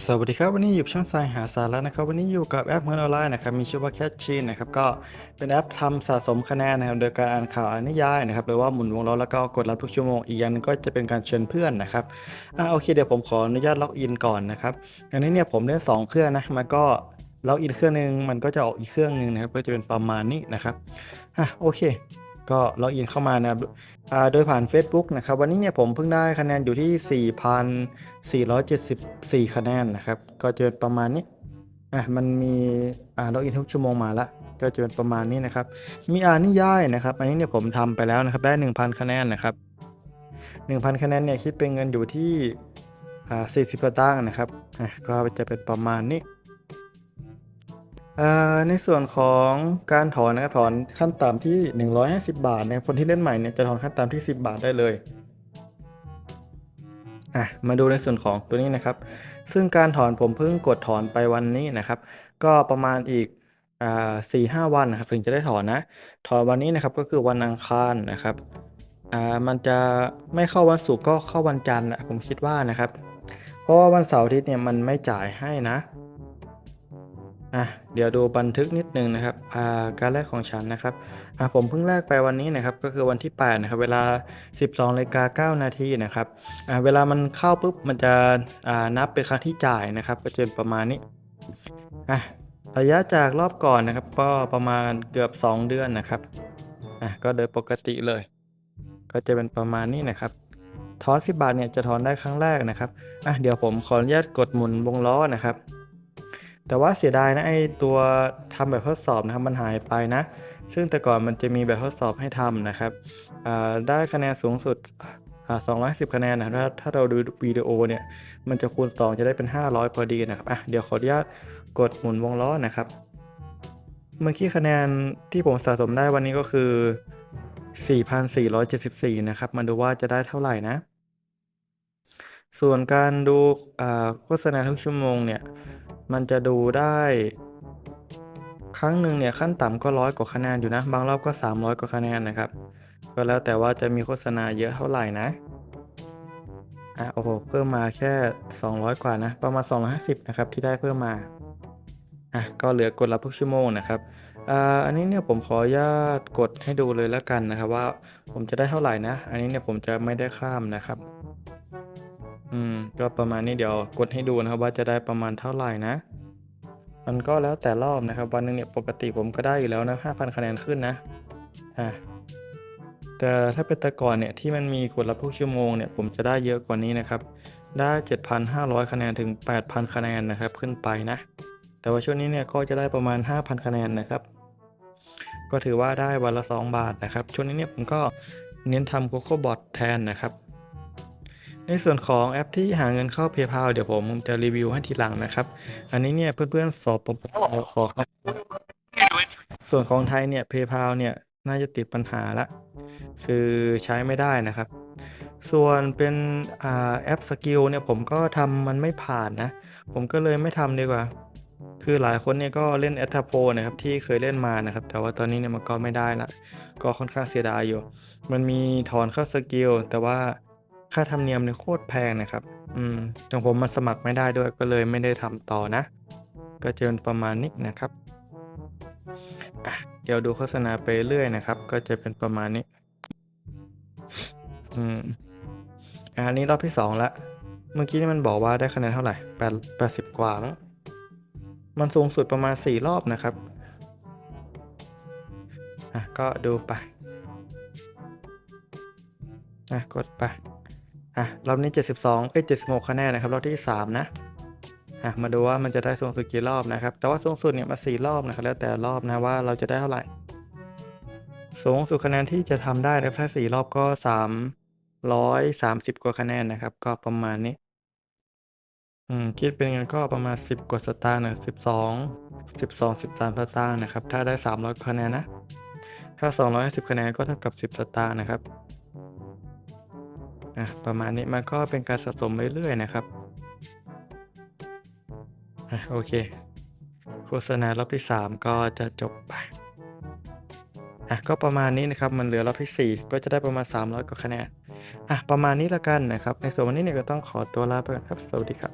สวัสดีครับวันนี้อยู่ช่องสายหาสาระนะครับวันนี้อยู่กับแอปเงินออนไลน์นะครับมีชื่อว่า Catchin นะครับก็เป็นแอปทำสะสมคะแนนนะครับโดยการอ่านข่าวอ่านนิยายนะครับหรือว่าหมุนวงล้อแล้วก็กดรับทุกชั่วโมงอีกอย่างนึงก็จะเป็นการเชิญเพื่อนนะครับอ่าโอเคเดี๋ยวผมขออนุญาตล็อกอินก่อนนะครับอันนี้เนี่ยผมเล่นสองเครื่องนะมันก็ล็อกอินเครื่องหนึงมันก็จะออกอีกเครื่องหนึงนะครับก็จะเป็นประมาณนี้นะครับอะโอเค ก็ล็อกอินเข้ามานะครับโดยผ่าน Facebook นะครับ วันนี้เนี่ยผมเพิ่งได้คะแนนอยู่ที่ 4,474 คะแนนนะครับ ก็จะเป็นประมาณนี้อะมันมีอ่าล็อกอินทุกชั่วโมงมาละก็จะเป็นประมาณนี้นะครับ มีอ่านนิยายนะครับ อันนี้เนี่ยผมทำไปแล้วนะครับ ได้ 1,000 คะแนนนะครับ 1,000 คะแนนเนี่ยคิดเป็นเงินอยู่ที่อ่า40สตางค์นะครับอะก็จะเป็นประมาณนี้ อ่าในส่วนของการถอนนะครับถอนขั้นต่ำที่ 150 บาทนะครับคนที่เล่นใหม่เนี่ยจะถอนขั้นต่ำที่ 10 บาทได้เลยอะมาดูในส่วนของตัวนี้นะครับ ซึ่งการถอนผมเพิ่งกดถอนไปวันนี้นะครับ ก็ประมาณอีกอ่าสี่ห้าวันนะครับถึงจะได้ถอนนะ ถอนวันนี้นะครับก็คือวันอังคารนะครับอ่ามันจะไม่เข้าวันศุกร์ก็เข้าวันจันทร์นะผมคิดว่านะครับ เพราะว่าวันเสาร์อาทิตย์เนี่ยมันไม่จ่ายให้นะ อะเดี๋ยวดูบันทึกนิดนึงนะครับอ่าการแลกของฉันนะครับอ่าผมเพิ่งแลกไปวันนี้นะครับก็คือวันที่8นะครับเวลา 12นาฬิกา9นาทีนะครับอ่าเวลามันเข้าปุ๊บมันจะอ่านับเป็นครั้งที่จ่ายนะครับ ก็จะเป็นประมาณนี้อะระยะจากรอบก่อนนะครับ ก็ประมาณเกือบ 2 เดือนนะครับอะก็โดยปกติเลย ก็จะเป็นประมาณนี้นะครับถอน10บาทเนี่ยจะถอนได้ครั้งแรกนะครับอะเดี๋ยวผมขออนุญาตกดหมุนวงล้อนะครับ แต่ว่าเสียดายนะไอตัวทำแบบทดสอบนะครับมันหายไปนะ ซึ่งแต่ก่อนมันจะมีแบบทดสอบให้ทำนะครับได้คะแนนสูงสุด210 คะแนนนะถ้าถ้าเราดูวิดีโอเนี่ย มันจะคูณ 2 จะได้เป็น 500 พอดีนะครับอะเดี๋ยวขออนุญาตกดหมุนวงล้อนะครับ เมื่อกี้คะแนนที่ผมสะสมได้วันนี้ก็คือ 4,474 นะครับ มาดูว่าจะได้เท่าไหร่นะ ส่วนการดูอ่าโฆษณาทุกชั่วโมงเนี่ย มันจะดูได้ ครั้งหนึ่งเนี่ยขั้นต่ำก็ร้อยกว่าคะแนนอยู่นะ บางรอบก็ 300 กว่าคะแนนนะครับ ก็แล้วแต่ว่าจะมีโฆษณาเยอะเท่าไหร่นะ อะโอ้โห เพิ่มมาแค่ 200 กว่านะ ประมาณ 250 นะครับ ที่ได้เพิ่มมา อะ ก็เหลือกดรับทุกชั่วโมงนะครับอ่าอันนี้เนี่ยผมขออนุญาตกดให้ดูเลยแล้วกันนะครับ ว่าผมจะได้เท่าไหร่นะ อันนี้เนี่ยผมจะไม่ได้ข้ามนะครับ อืม ก็ประมาณนี้เดี๋ยวกดให้ดูนะครับ ว่าจะได้ประมาณเท่าไหร่นะ มันก็แล้วแต่รอบนะครับ วันหนึงเนี่ยปกติผมก็ได้อยู่แล้วนะ5,000คะแนนขึ้นนะ อ่าแต่ถ้าเป็นต่ก่อนเนี่ยที่มันมีกดรับทุกชั่วโมงเนี่ยผมจะได้เยอะกว่านี้นะครับ ได้ 7,500 คะแนนถึง 8,000 คะแนนนะครับขึ้นไปนะ แต่ว่าช่วงนี้เนี่ยก็จะได้ประมาณ 5,000 คะแนนนะครับ ก็ถือว่าได้วันละ 2 บาทนะครับ ช่วงนี้เนี่ยผมก็เน้นทำ Coco Bot แทนนะครับ ในส่วนของแอปที่หาเงินเข้า PayPal เดี๋ยวผมจะรีวิวให้ทีหลังนะครับ อันนี้เนี่ยเพื่อนๆสอบผมขอครับส่วนของไทยเนี่ย PayPal เนี่ยน่าจะติดปัญหาละคือใช้ไม่ได้นะครับ ส่วนเป็นอ่าแอปสกิลเนี่ยผมก็ทำมันไม่ผ่านนะ ผมก็เลยไม่ทำดีกว่า คือหลายคนเนี่ยก็เล่นแอ t ท p o นะครับที่เคยเล่นมานะครับ แต่ว่าตอนนี้เนี่ยมันก็ไม่ได้ละ ก็ค่อนข้างเสียดายอยู่ มันมีถอนเข้าสกิลแต่ว่า ค่าธรรมเนียมเนี่ยโคตรแพงนะครับ อืมของผมมันสมัครไม่ได้ด้วยก็เลยไม่ได้ทำต่อนะ ก็จะเป็นประมาณนี้นะครับ เดี๋ยวดูโฆษณาไปเรื่อยนะครับ ก็จะเป็นประมาณนี้ อืมอะอันนี้รอบที่สองละ เมื่อกี้นี่มันบอกว่าได้คะแนนเท่าไหร่แปดแปดสิบกว่ามั้งมันสูงสุดประมาณสี่รอบนะครับ อะ ก็ดูไป อะ กดไป อะรอบนี้ 72เอ้ย76คะแนนนะครับรอบที่ 3 นะอะมาดูว่ามันจะได้สูงสุดกี่รอบนะครับ แต่ว่าสูงสุดเนี่ยมา4รอบนะครับแล้วแต่รอบนะว่าเราจะได้เท่าไหร่ สูงสุดคะแนนที่จะทำได้นะครับถ้า4รอบก็ 330 กว่าคะแนนนะครับ ก็ประมาณนี้อืมคิดเป็นเงินก็ประมาณ 10 กว่าสตางค์นะ12 12 13 สตางค์นะครับ ถ้าได้ 300 คะแนนนะ ถ้า 250 คะแนนก็เท่ากับ 10 สตางค์นะครับ อะประมาณนี้มันก็เป็นการสะสมเรื่อยๆนะครับอะโอเค โฆษณารอบที่ 3 ก็จะจบไปอะก็ประมาณนี้นะครับมันเหลือรอบที่ 4 ก็จะได้ประมาณ 300กว่าคะแนนอะประมาณนี้ละกันนะครับ ในส่วนวันนี้เนี่ยก็ต้องขอตัวลาไปก่อนครับ สวัสดีครับ